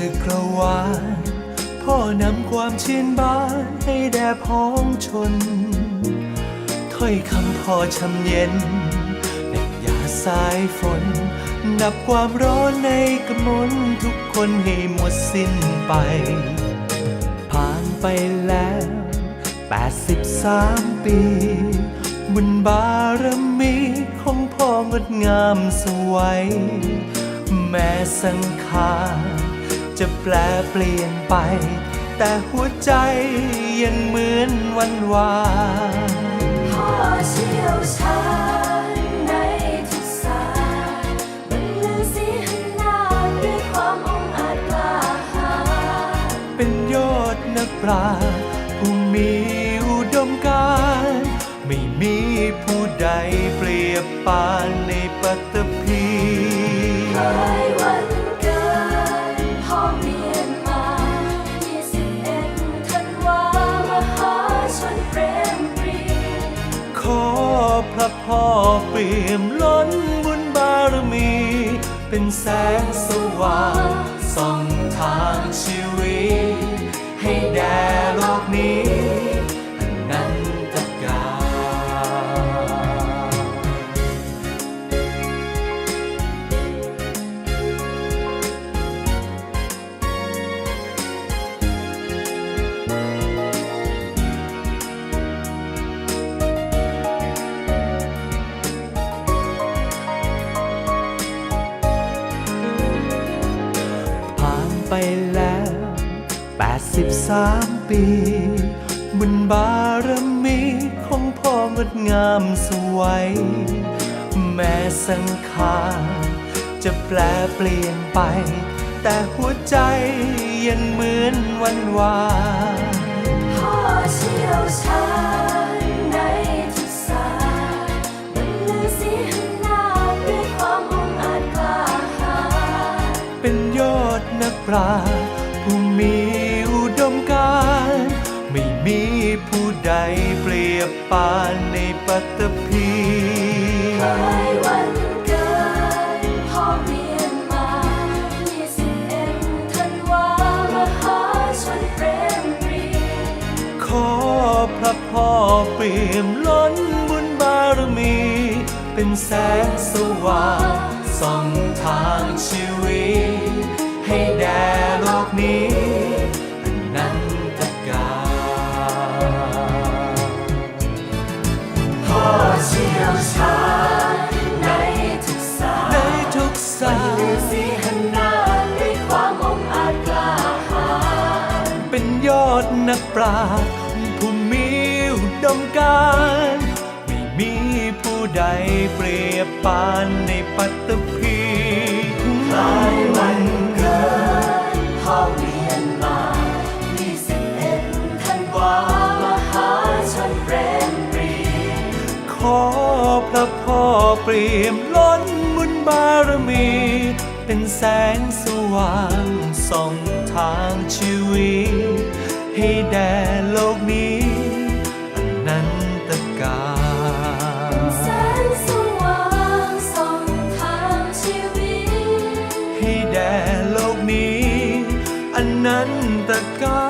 นี้ประดับจักรวาลพ่อนำความชื่นบานให้แด่พ้องชน ถ้อยคำพ่อชำเย็นเน็บยาสายฝน ดับความร้อนในกมลทุกคนให้หมดสิ้นไป ผ่านไปแล้ว 83 ปี บุญบารมีของพ่องดงามสวย แม้สังขาร จะแปลเปลี่ยนไป แต่หัวใจยังเหมือนวันวานพ่อเชี่ยวชาญในทุกศาสตร์บรรลือสีหนาด้วยความองอาจกล้าหาญเป็นยอดนักปราชญ์ผู้มีอุดมการ ไม่มีผู้ใดเปรียบปานในปัตต เปี่ยมล้นบุญบารมี เป็นแสงส ไปแล้ว 83 ปี บุญบารมีของพ่องดงามสวย แม้สังขารจะแปลเปลี่ยนไป แต่หัวใจยังเหมือนวันวานพ่อเชื่อ ดนักปราชญ์ผู้มีอุดมการณ์ไม่มีผู้ใดเปรียบปานในปัตตภีเคยวันเกิดพ่อเมียนมา21ธันวามหาชนเปรมปรี ขอพระพ่อเปี่ยมล้นบุญบารมี เป็นแสงสว่างส่องทางชีวิต พ่อเชี่ยวชาญในทุกศาสตร์ในทุกสาลือรสีหันนาถด้วยความองอาจกล้าหาญเป็นยอดนักปราชญ์ผู้มีอุดมการณ์ไม่มีผู้ใดเปรียบปานในปัตตภีคล้ายวันเกิดพ่อเวียนมา รียมล้นบุญบารมี เป็นแสงสว่างส่องทางชีวิต ให้แด่โลกนี้อนันตกาลแสงสว่างส่องทางชีวิต ให้แด่โลกนี้อนันตกาล